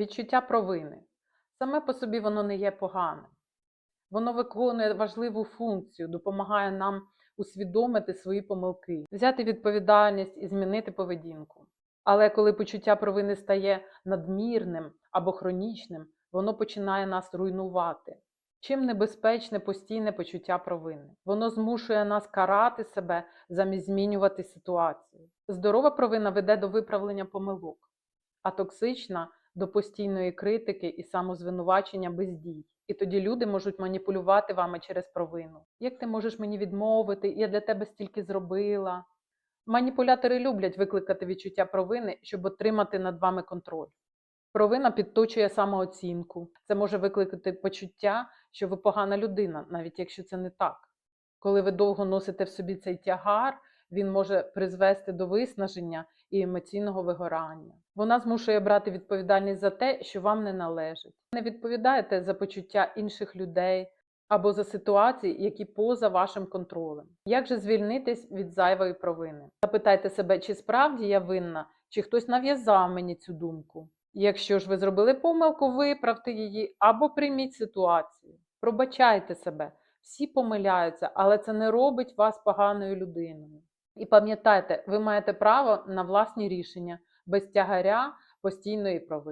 Відчуття провини. Саме по собі воно не є поганим. Воно виконує важливу функцію, допомагає нам усвідомити свої помилки, взяти відповідальність і змінити поведінку. Але коли почуття провини стає надмірним або хронічним, воно починає нас руйнувати. Чим небезпечне постійне почуття провини? Воно змушує нас карати себе замість змінювати ситуацію. Здорова провина веде до виправлення помилок, а токсична до постійної критики і самозвинувачення без дій. І тоді люди можуть маніпулювати вами через провину. Як ти можеш мені відмовити? Я для тебе стільки зробила. Маніпулятори люблять викликати відчуття провини, щоб отримати над вами контроль. Провина підточує самооцінку. Це може викликати почуття, що ви погана людина, навіть якщо це не так. Коли ви довго носите в собі цей тягар, він може призвести до виснаження і емоційного вигорання. Вона змушує брати відповідальність за те, що вам не належить. Не відповідаєте за почуття інших людей або за ситуації, які поза вашим контролем. Як же звільнитись від зайвої провини? Запитайте себе, чи справді я винна, чи хтось нав'язав мені цю думку. Якщо ж ви зробили помилку, виправте її або прийміть ситуацію. Пробачайте себе. Всі помиляються, але це не робить вас поганою людиною. І пам'ятайте, ви маєте право на власні рішення без тягаря постійної провини.